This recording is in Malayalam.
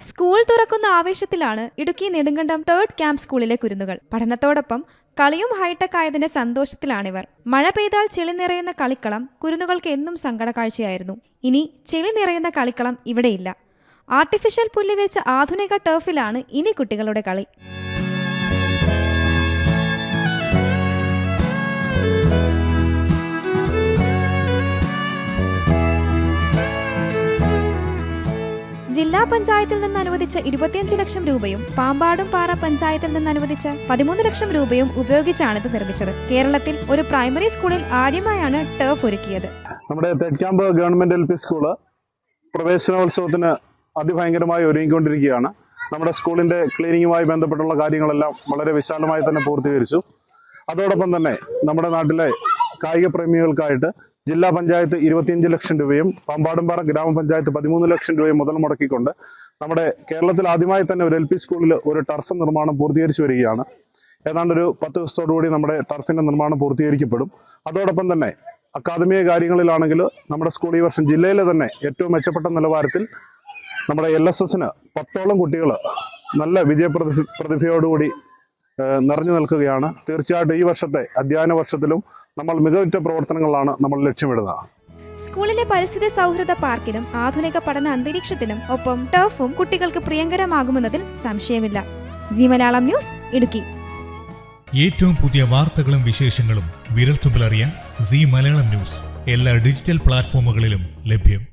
സ്കൂൾ തുറക്കുന്ന ആവേശത്തിലാണ് ഇടുക്കി നെടുങ്കണ്ടം തേർഡ് ക്യാമ്പ് സ്കൂളിലെ കുരുന്നുകൾ. പഠനത്തോടൊപ്പം കളിയും ഹൈടെക് ആയതിന്റെ സന്തോഷത്തിലാണിവർ. മഴ പെയ്താൽ ചെളി നിറയുന്ന കളിക്കളം കുരുന്നുകൾക്ക് എന്നും സങ്കട കാഴ്ചയായിരുന്നു ഇനി ചെളി നിറയുന്ന കളിക്കളം ഇവിടെയില്ല. ആർട്ടിഫിഷ്യൽ പുല്ല് വെച്ച ആധുനിക ടർഫിലാണ് ഇനി കുട്ടികളുടെ കളി. ജില്ലാ പഞ്ചായത്തിൽ നിന്ന് അനുവദിച്ച ഇരുപത്തിയഞ്ച് ലക്ഷം രൂപയും പാമ്പാടും പാറ പഞ്ചായത്തിൽ നിന്ന് അനുവദിച്ച പതിമൂന്ന് ലക്ഷം രൂപയും ഉപയോഗിച്ചാണ് ഇത് നിർമ്മിച്ചത്. കേരളത്തിൽ ഒരു പ്രൈമറി സ്കൂളിൽ ആദ്യമായാണ് ടർഫ് ഒരുക്കിയത്. നമ്മുടെ തെക്കാമ്പ് ഗവൺമെന്റ് എൽ പി സ്കൂൾ പ്രവേശനോത്സവത്തിന് അതിഭയങ്കരമായി ഒരുങ്ങിക്കൊണ്ടിരിക്കുകയാണ്. നമ്മുടെ സ്കൂളിന്റെ ക്ലീനിങ്ങുമായി ബന്ധപ്പെട്ടുള്ള കാര്യങ്ങളെല്ലാം വളരെ വിശാലമായി തന്നെ പൂർത്തീകരിച്ചു. അതോടൊപ്പം തന്നെ നമ്മുടെ നാട്ടിലെ കായിക പ്രേമികൾക്കായിട്ട് ജില്ലാ പഞ്ചായത്ത് ഇരുപത്തിയഞ്ച് ലക്ഷം രൂപയും പമ്പാടുംപാറ ഗ്രാമപഞ്ചായത്ത് പതിമൂന്ന് ലക്ഷം രൂപയും മുതൽ മുടക്കിക്കൊണ്ട് നമ്മുടെ കേരളത്തിൽ ആദ്യമായി തന്നെ ഒരു എൽ പി സ്കൂളിൽ ഒരു ടർഫ് നിർമ്മാണം പൂർത്തീകരിച്ചു വരികയാണ്. ഏതാണ്ട് ഒരു പത്ത് ദിവസത്തോടുകൂടി നമ്മുടെ ടർഫിന്റെ നിർമ്മാണം പൂർത്തീകരിക്കപ്പെടും. അതോടൊപ്പം തന്നെ അക്കാദമിക കാര്യങ്ങളിലാണെങ്കിൽ നമ്മുടെ സ്കൂൾ ഈ വർഷം ജില്ലയിലെ തന്നെ ഏറ്റവും മെച്ചപ്പെട്ട നിലവാരത്തിൽ നമ്മുടെ എൽ എസ് എസിന് പത്തോളം കുട്ടികൾ നല്ല വിജയ പ്രതിഭയോടുകൂടി നിറഞ്ഞു നിൽക്കുകയാണ്. തീർച്ചയായിട്ടും ഈ വർഷത്തെ അധ്യയന വർഷത്തിലും നമ്മൾ മികവുറ്റ പ്രവർത്തനങ്ങളാണ് നമ്മൾ ലക്ഷ്യമിടുന്നത് സ്കൂളിലെ പരിസ്ഥിതി സൗഹൃദ പാർക്കിനും ആധുനിക പഠന അന്തരീക്ഷത്തിനും ഒപ്പം ടർഫും കുട്ടികൾക്ക് പ്രിയങ്കരമാകുമെന്നതിൽ സംശയമില്ല. Zee Malayalam news Idukki. ഏറ്റവും പുതിയ വാർത്തകളും വിശേഷങ്ങളും വിരൽത്തുമ്പിലറിയാൻ സി മലയാളം ന്യൂസ്. എല്ലാ ഡിജിറ്റൽ പ്ലാറ്റ്ഫോമുകളിലും ലഭ്യം.